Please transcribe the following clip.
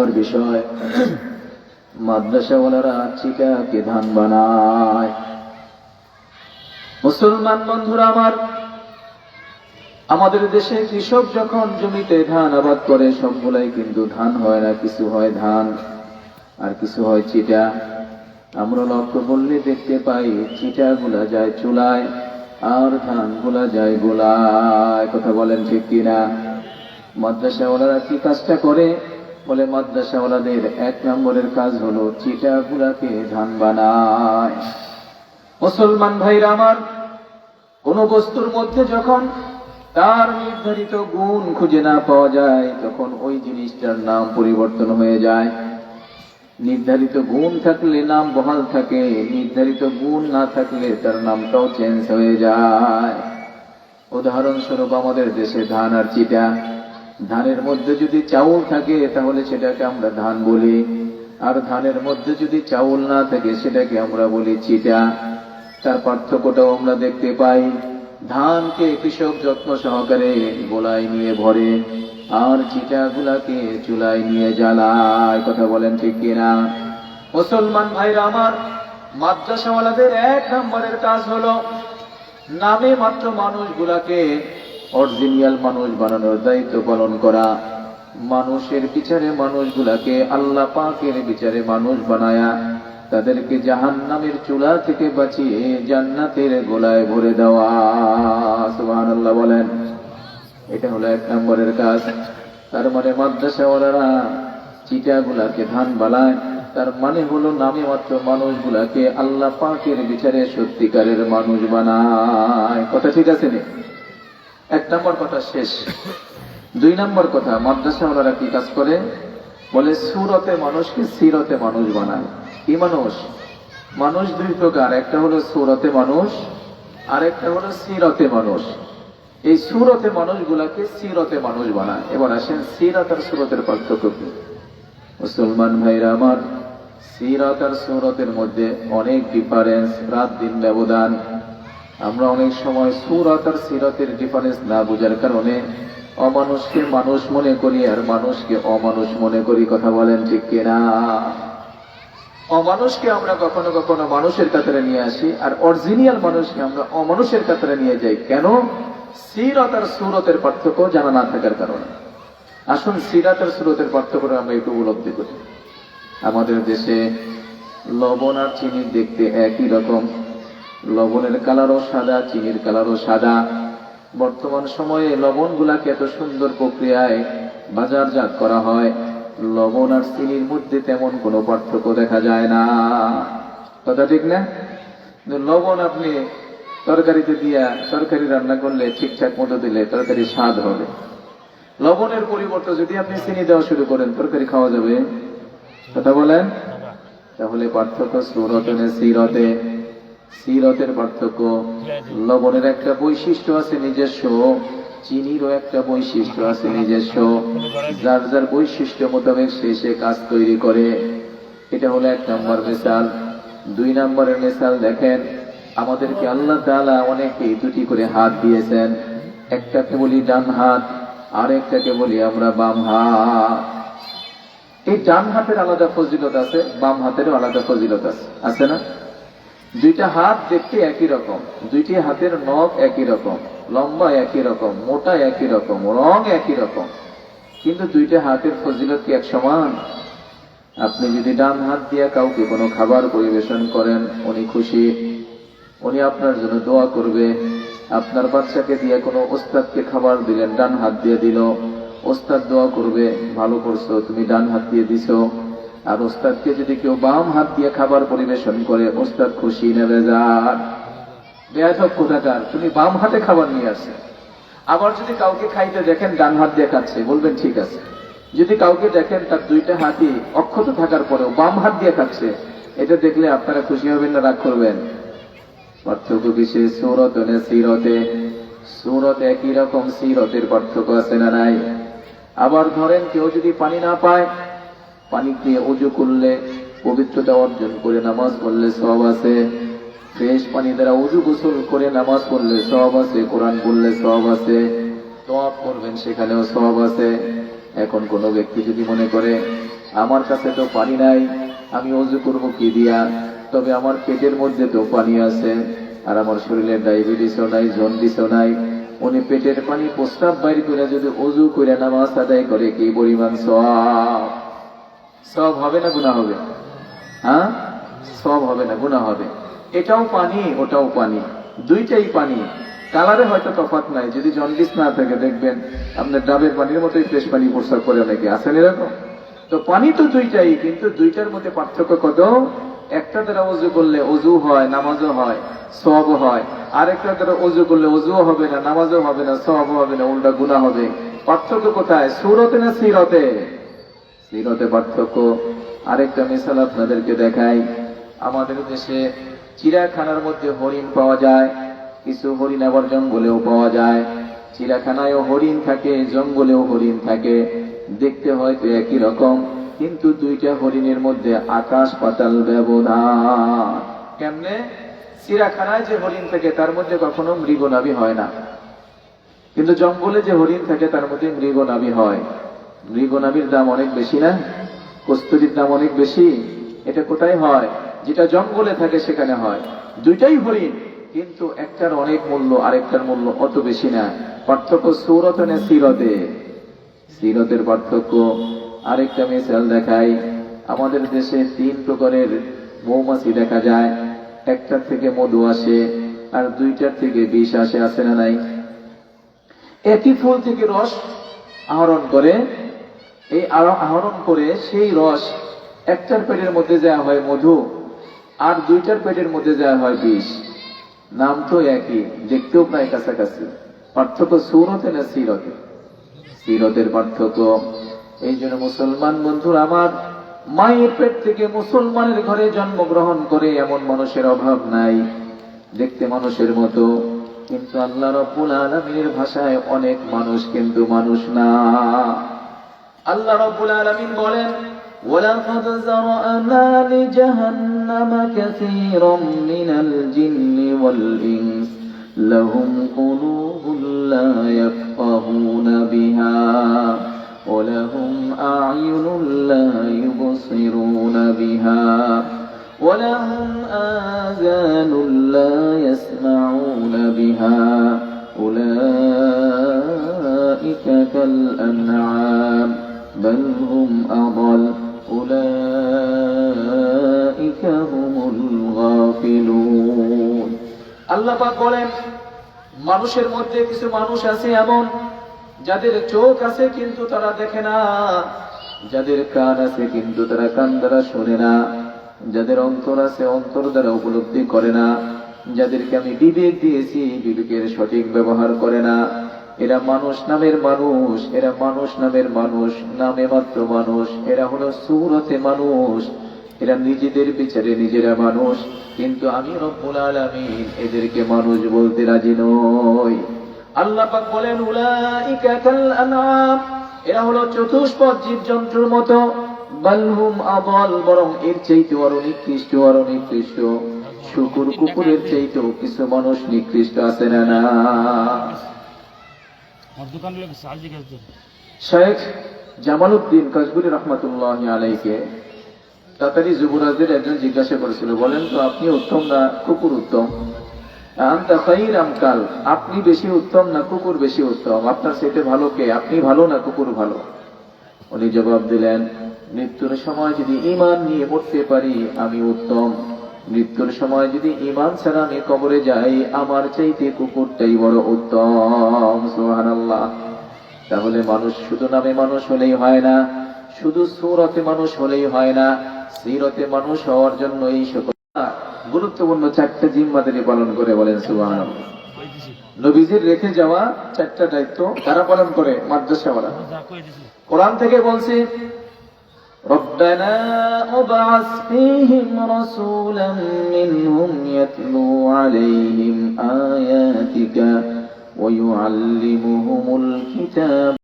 নম্বর বিষয়। মাদ্রাসাওয়ালারা চিটাকে ধান বানায়। মুসলমান বন্ধুরা আমার, আমাদের দেশে কৃষক যখন জমিতে ধান আবাদ করে, সবগুলাই কিন্তু ধান হয় না, কিছু হয় ধান, আর কিছু হয় চিটা। আমরা লক্ষ্য করলে দেখতে পাই চিটা গুলা যায় চুলায়, আর ধানগুলা যায় গোলায়। কথা বলেন ঠিক কিনা? মাদ্রাসাওয়ালারা কি কাজটা করে? বলে মাদ্রাসাওয়ালাদের এক নম্বরের কাজ হলো চিটা গুলাকে ধান বানায়। মুসলমান ভাইরা আমার, কোন বস্তুর মধ্যে যখন তার নির্ধারিত গুণ খুঁজে না পাওয়া যায়, তখন ওই জিনিসটার নাম পরিবর্তন হয়ে যায়। নির্ধারিত গুণ থাকলে নাম বহাল থাকে, নির্ধারিত গুণ না থাকলে তার নামটাও চেঞ্জ হয়ে যায়। উদাহরণস্বরূপ আমাদের দেশে ধান আর চিটা। ধানের মধ্যে যদি চাউল থাকে, তাহলে সেটাকে আমরা ধান বলি। আর ধানের মধ্যে যদি চাউল না থাকে, সেটাকে আমরা বলি চিটা। তার পার্থক্যটাও আমরা দেখতে পাই। ধানকে কৃষক যত্ন সহকারে গোলায় নিয়ে ভরে, আর চিটা গুলাকে চুলায় নিয়ে জ্বালায়। কথা বলেন ঠিক কিনা? মুসলমান ভাইরা আমার, মাদ্রাসাওয়ালাদের এক নম্বরের কাজ হলো, নামে মাত্র মানুষগুলাকে অরিজিনাল মানুষ বানানোর দায়িত্ব পালন করা। মানুষের বিচারে মানুষগুলাকে আল্লাহ পাকের বিচারে মানুষ বানায়া, তাদেরকে জাহান নামের চুলা থেকে বাঁচিয়ে জান্নাতের গোলায় ভরে দেওয়া। সুবহানাল্লাহ বলেন। এটা হলো এক নম্বরের কাজ। তার মানে মাদ্রাসাওয়ালারা চিটাগুলাকে ধান বালায়, তার মানে হলো নামে মাত্র মানুষগুলাকে আল্লাহ পাকের বিচারে সত্যিকারের মানুষ বানায়। কথা ঠিক আছে নি? এক নম্বর কথা শেষ। দুই নম্বর কথা মাদ্রাসাওয়ালারা কি কাজ করে? বলে, সুরতে মানুষকে সিরতে মানুষ বানায়। কি মানুষ? মানুষ দুই প্রকার, একটা হলো সুরতে মানুষ, আর একটা হলো সিরতে মানুষ। এই সুরতে মানুষগুলাকে সিরতে মানুষ বানায়। এবার আসেন, সিরাত আর সুরতের পার্থক্য কি? মুসলমান ভাইরা আমার, সিরাত আর সুরতের মধ্যে অনেক ডিফারেন্স রাত দিন ব্যবধান আমরা অনেক সময় সুরত আর সিরতের ডিফারেন্স না বোঝার কারণে অমানুষকে মানুষ মনে করি আর মানুষকে অমানুষ মনে করি, কথা বলেন ঠিক কিনা? অমানুষকে আমরা কখনো কখনো মানুষের কাতারে নিয়ে আসি আর অরিজিনাল মানুষকে আমরা অমানুষের কাতারে নিয়ে যাই। কেন? সিরত আর সুরতের পার্থক্য জানা না থাকার কারণে। আসুন সিরাত আর সুরতের পার্থক্য আমরা একটু উপলব্ধি করি। আমাদের দেশে লবণ আর চিনি দেখতে একই রকম। লবণের কালারও সাদা, চিনির কালারও সাদা। বর্তমান সময়ে লবণ গুলাকে এত সুন্দর প্রক্রিয়ায় বাজারজাত করা হয়, লবণ আর চিনির মধ্যে তেমন কোনো পার্থক্য দেখা যায় না। কথা ঠিক না? লবণ আপনি তরকারিতে দিয়া, তরকারি রান্না করলে ঠিকঠাক মতো দিলে তরকারি স্বাদ হবে। লবণের পরিবর্তে যদি আপনি চিনি দেওয়া শুরু করেন, তরকারি খাওয়া যাবে? কথা বলেন? তাহলে পার্থক্য সুরতে না সিরতে সিরতের পার্থক্য। লবণের একটা বৈশিষ্ট্য আছে নিজস্ব চিনিরও একটা বৈশিষ্ট্য আছে নিজস্ব। যার যার বৈশিষ্ট্য মোতাবেক সে সে কাজ তৈরি করে। এটা হলো এক নম্বর মিসাল। দুই নম্বরের মিসাল দেখেন আমাদেরকে আল্লাহ তাআলা অনেকে দুটি করে হাত দিয়েছেন। একটাকে বলি ডান হাত আর একটাকে বলি আমরা বাম হাত। এই ডান হাতের আলাদা ফজিলত আছে বাম হাতেরও আলাদা ফজিলত আছে। আছে না? দুইটা হাত দেখতে একই রকম। দুইটি হাতের নখ একই রকম। লম্বা একই রকম। মোটা একই রকম। রং একই রকম। কিন্তু দুইটা হাতের ফজিলত কি এক সমান আপনি যদি ডান হাত দিয়ে কাউকে কোনো খাবার পরিবেশন করেন, উনি খুশি। উনি আপনার জন্য দোয়া করবে। আপনার বাচ্চাকে দিয়ে কোনো ওস্তাদকে খাবার দিলেন, ডান হাত দিয়ে দিল। ওস্তাদ দোয়া করবে, ভালো করছ, তুমি ডান হাত দিয়ে দিছো। আর ওস্তাদকে যদি কেউ বাম হাত দিয়ে খাবার পরিবেশন করে, ওস্তাদ খুশি নেবে যার বেয়াদব কোথাকার? তুমি বাম হাতে খাবার নিয়ে আসে। আবার যদি কাউকে খাইতে দেখেন, ডান হাত দিয়ে খাচ্ছে, বলবেন ঠিক আছে। যদি কাউকে দেখেন, তার দুইটা হাতই অক্ষত থাকার পরেও বাম হাত দিয়ে খাচ্ছে, এটা দেখলে আপনারা খুশি হবেন না, রাগ করবেন? পার্থক্য বিশেষ সুরত সিরতে? সুরত একই রকম সিরতের পার্থক্য আছে না নাই? আবার ধরেন কেউ যদি পানি না পায় পানি দিয়ে উজু করলে, পবিত্রতা অর্জন করে নামাজ পড়লে সব আছে। ফ্রেশ পানি দ্বারা উজু গোসল করে নামাজ পড়লে সব আছে, কোরআন পড়লে সব আছে তোয়াব করবেন সেখানেও সব আছে। এখন কোনো ব্যক্তি যদি মনে করে, আমার কাছে তো পানি নাই, আমি অজু করব কি দিয়া? তবে আমার পেটের মধ্যে তো পানি আছে, আর আমার শরীরে ডায়াবেটিসও নাই, জন্ডিসও নাই। উনি পেটের পানি প্রস্তাব বাইর করে যদি অজু করে নামাজ আদায় করে, কি পরিমাণ সব সব হবে না গুণা হবে। হ্যাঁ? সব হবে না গুণা হবে। এটাও পানি, ওটাও পানি। দুইটাই পানি। কালারে হয়তো তফাৎ নাই, যদি জন্ডিস না থাকে, দেখবেন আপনার ডাবের পানির মতোই ফ্রেশ পানি প্রস্তাব করে অনেকে। আসেন এরকম? তো পানি তো দুইটাই, কিন্তু দুইটার মধ্যে পার্থক্য কত? একটা দ্বারা অজু করলে অজু হয়, নামাজও হয় সব হয়। আরেকটা দ্বারা অজু করলে অজুও হবে না, নামাজও হবে না সব হবে না, উল্টা গুণা হবে। পার্থক্য কোথায়? সুরতে না সিরতে? সিরতে পার্থক্য। আরেকটা মিসাল আপনাদেরকে দেখাই। আমাদের দেশে চিড়াখানার মধ্যে হরিণ পাওয়া যায়, কিছু হরিণ আবার জঙ্গলেও পাওয়া যায়। চিড়াখানায়ও হরিণ থাকে, জঙ্গলেও হরিণ থাকে। দেখতে হয়তো একই রকম, কিন্তু দুইটা হরিণের মধ্যে আকাশ পাতাল ব্যবধান। কেমনে? চিড়াখানায় যে হরিণ থাকে, তার মধ্যে কখনো মৃগনাভি হয় না। কিন্তু জঙ্গলে যে হরিণ থাকে, তার মধ্যে মৃগনাভি হয়। মৃগনাভির দাম অনেক বেশি না? কস্তুরীর দাম অনেক বেশি? এটা কোথায় হয়? যেটা জঙ্গলে থাকে সেখানে হয়। দুইটাই হরিণ, কিন্তু একটার অনেক মূল্য, আরেকটার মূল্য অত বেশি না। পার্থক্য সৌরতে না সিরতে? সিরতের পার্থক্য। আরেকটা মিসাল দেখাই। আমাদের দেশে তিন প্রকারের মৌমাছি দেখা যায়। একটার থেকে মধু আসে, আর দুইটার থেকে বিষ আসে আসে না নাই? একই ফুল থেকে রস আহরণ করে। এই আহরণ করে সেই রস একটার পেটের মধ্যে দেওয়া হয় মধু, আর দুইটার পেটের মধ্যে দেওয়া হয় বিষ। নাম তো একই, দেখতেও প্রায় কাছাকাছি। পার্থক্য সুরতে না সিরতে? সিরতের পার্থক্য। এই জন্য মুসলমান বন্ধুরা আমার, মায়ের পেট থেকে মুসলমানের ঘরে জন্মগ্রহণ করে এমন মানুষের অভাব নাই। দেখতে মানুষের মতো। কিন্তু আল্লাহ রব্বুল আলমীর ভাষায় অনেক মানুষ কিন্তু মানুষ না। আল্লাহ রব্বুল আলমিন বলেন ولقد ذرأنا لجهنم كثيرا من الجن والإنس لهم قلوب لا يفقهون بها ولهم أعين لا يبصرون بها ولهم آذان لا يسمعون بها أولئك كالأنعام بل هم أضل أولئك هم الغافلون আল্লাহ পাক বলেন মানুষের মধ্যে কিছু মানুষ আছে এমন যাদের চোখ আছে কিন্তু তারা দেখে না যাদের কান আছে কিন্তু তারা কান দ্বারা শোনে না যাদের অন্তর আছে অন্তর দ্বারা উপলব্ধি করে না যাদেরকে আমি বিবেক দিয়েছি বিবেকের সঠিক ব্যবহার করে না এরা মানুষ নামের মানুষ, এরা মানুষ নামের মানুষ, নামে মাত্র মানুষ, এরা হলো সুরতে মানুষ। এরা নিজেদের বিচারে নিজেরা মানুষ। কিন্তু আমি রব্বুল আলামিন এদেরকে মানুষ বলতে রাজি নই। আল্লাহ পাক বলেন, উলাইকা কাল আনআম। এরা হলো চতুষ্পদ জীবজন্তুর মতো। বালহুম আদল, বরং এর চাইতে আরও নিকৃষ্ট আরও নিকৃষ্ট। শুকুর কুকুরের চাইতেও কিছু মানুষ নিকৃষ্ট আছে না না? শেখ জামালউদ্দিন কাজগুরি রহমতুল্লাহ আলাইকে তাড়াতাড়ি যুবরাজদের একজন জিজ্ঞাসা করেছিল, বলেন তো, আপনি উত্তম না কুকুর উত্তম? আমকাল আপনি বেশি উত্তম না কুকুর বেশি উত্তম? আপনার সেটা ভালো কে? আপনি ভালো না কুকুর ভালো? উনি জবাব দিলেন, মৃত্যুর সময় যদি ইমান নিয়ে মরতে পারি, আমি উত্তম। মৃত্যুর সময় যদি ইমান ছাড়া আমি কবরে যাই আমার চাইতে কুকুরটাই বড় উত্তম সুবহানাল্লাহ। তাহলে মানুষ শুধু নামে মানুষ হলেই হয় না শুধু সুরতে মানুষ হলেই হয় না সিরতে মানুষ হওয়ার জন্য এই সকল গুরুত্বপূর্ণ চারটা জিম্মাদারি পালন করে বলেন সুবাহ কইতেছি নবীজির রেখে যাওয়া চারটা দায়িত্ব তারা পালন করে মাদ্রাসাওয়ালা। কোরআন থেকে বলছি ربنا وابعث فيهم رسولا منهم يتلو عليهم آياتك ويعلمهم الكتاب